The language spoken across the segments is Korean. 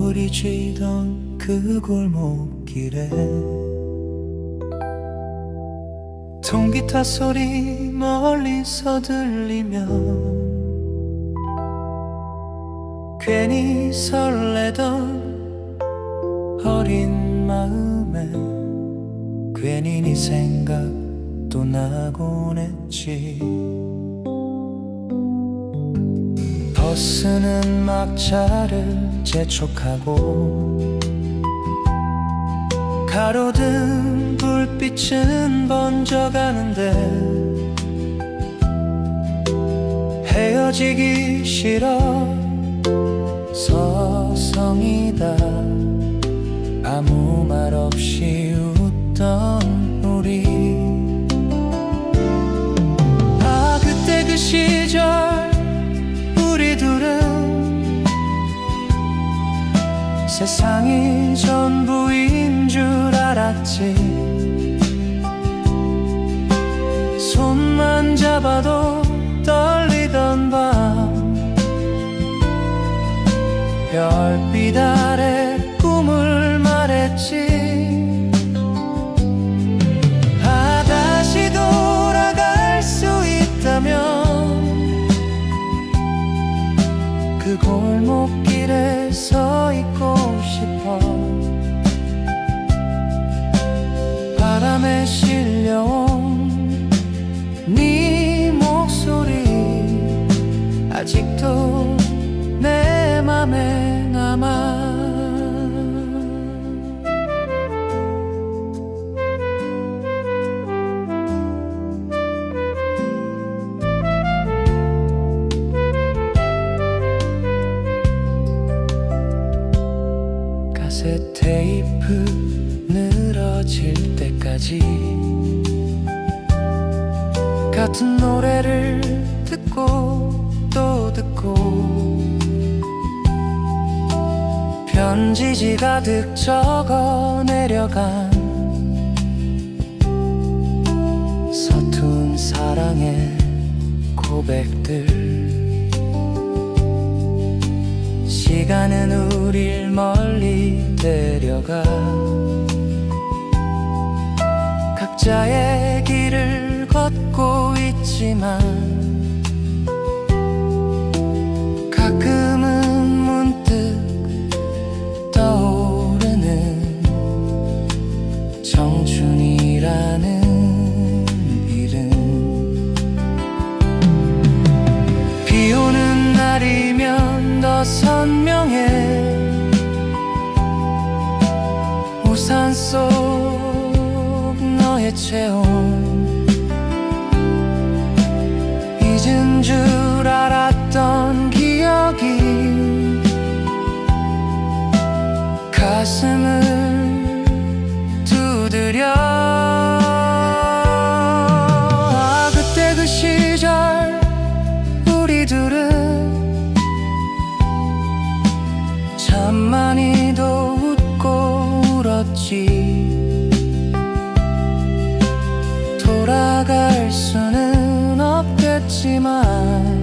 노을이 지던 그 골목길에 통기타 소리 멀리서 들리면 괜히 설레던 어린 마음에 괜히 네 생각도 나곤 했지 버스는 막차를 재촉하고 가로등 불빛은 번져가는데 헤어지기 싫어 서성이다. 아무 말 없이 세상이 전부인 줄 알았지. 손만 잡아도 떨리던 밤. 별빛 아래 골목길에 서 있고 싶어. 바람에 실려온 네 목소리 아직도 카세트 테이프 늘어질 때까지 같은 노래를 듣고 또 듣고 편지지 가득 적어 내려간 서툰 사랑의 고백들 각자의 길을 걷고 있지만 없겠지만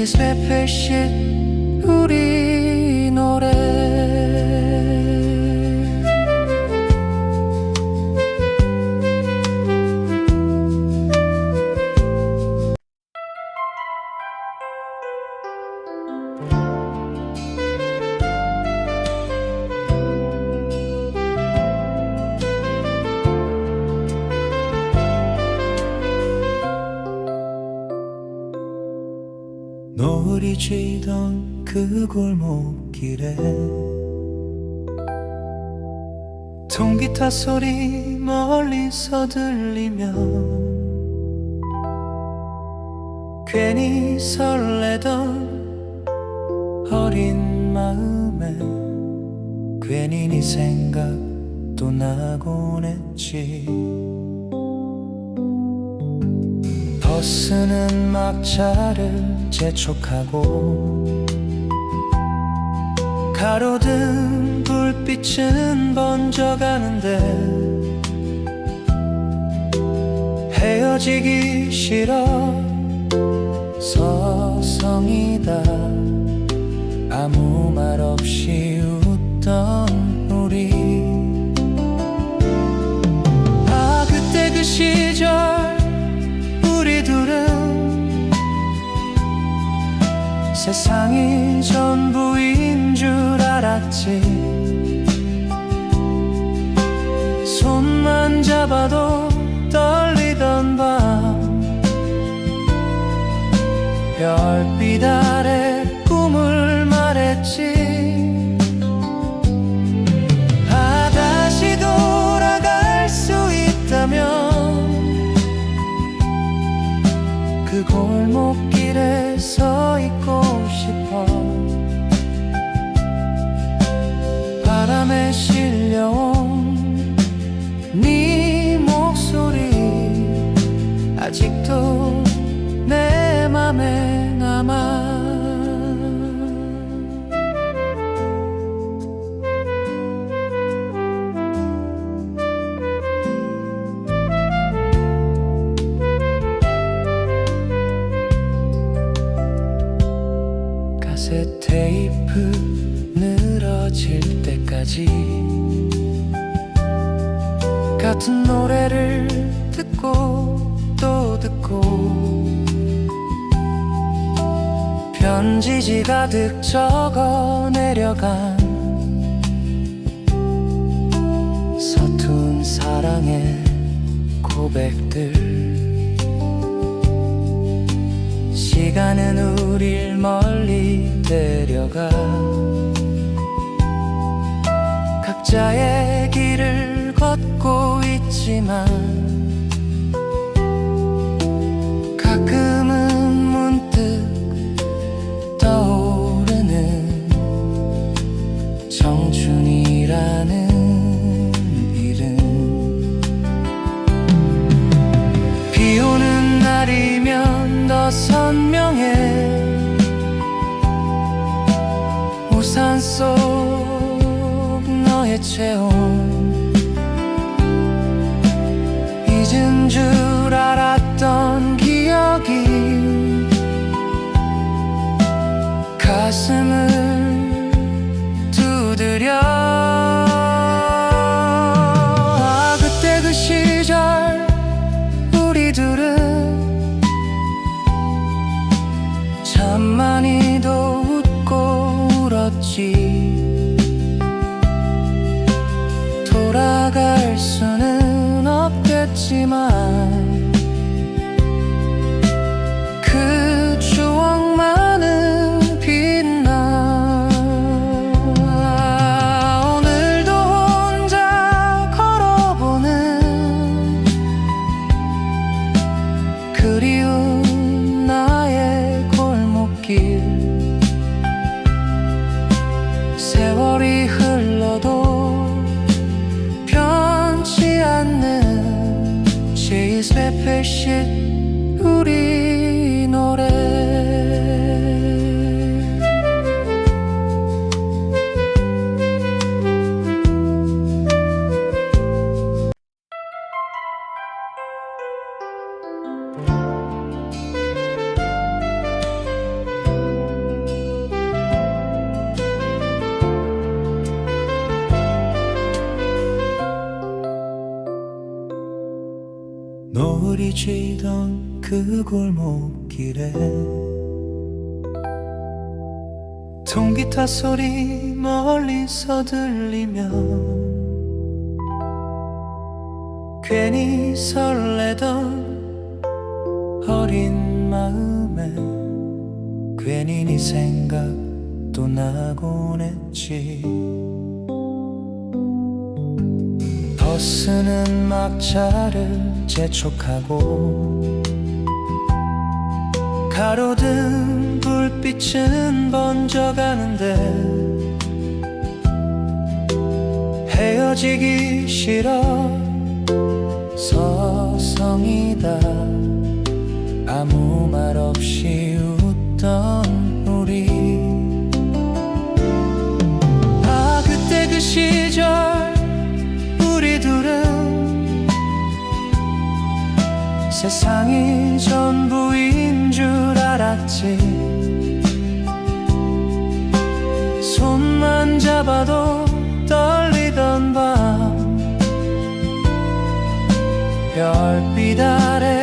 his repetition 지던 그 골목길에 통기타 소리 멀리서 들리면 괜히 설레던 어린 마음에 괜히 네 생각도 나곤 했지 버스는 막차를 재촉하고 가로등 불빛은 번져가는데 헤어지기 싫어 서성이다 세상이 전부인 줄 알았지. 손만 잡아도 늘어질 때까지 같은 노래를 듣고 또 듣고 편지지 가득 적어 내려간 서툰 사랑의 고백들. 시간은 우릴 멀리 데려가 각자의 길을 걷고 있지만 가끔은 문득 떠오르는 청춘이라는 이름. 비 오는 날이면 더 선명해. 우산 속 너의 체온 지던 그 골목길에 통기타 소리 멀리서 들리면 괜히 설레던 어린 마음에 괜히 네 생각도 나곤 했지 쓰는 막자를 재촉하고 가로등 불빛은 번져가는데 헤어지기 싫어 서성이다 아무 말 없이 웃던 세상이 전부인 줄 알았지. 손만 잡아도 떨리던 밤. 별빛 아래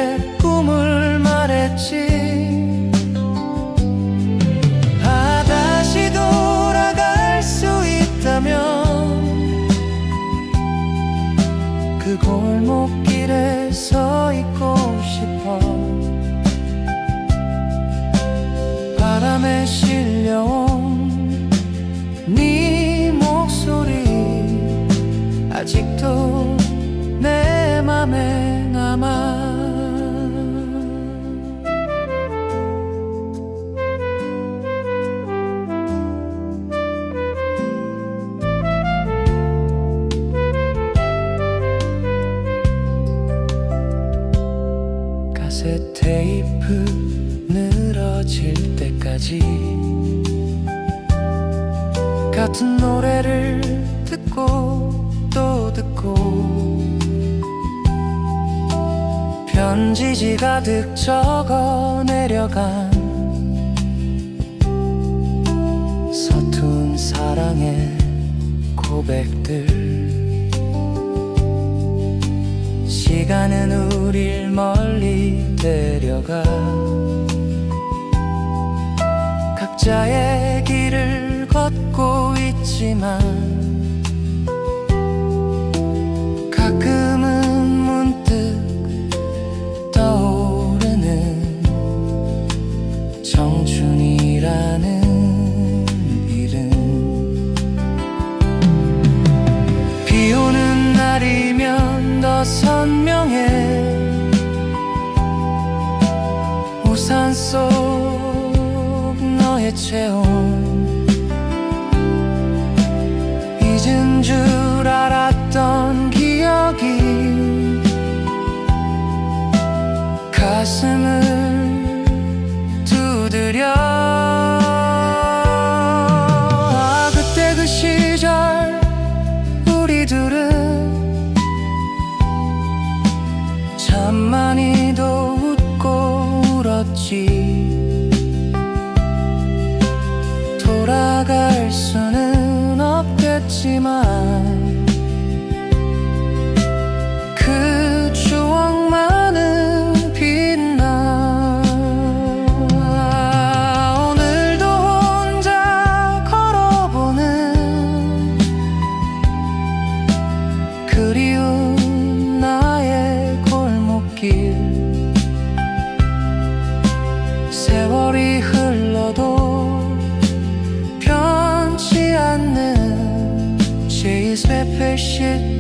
편지지 가득 적어 내려간 서툰 사랑의 고백들. 시간은 우릴 멀리 데려가. 각자의 길을 걷고 있지만 나의 체온 잊은 줄 알았던 기억이 가슴을 是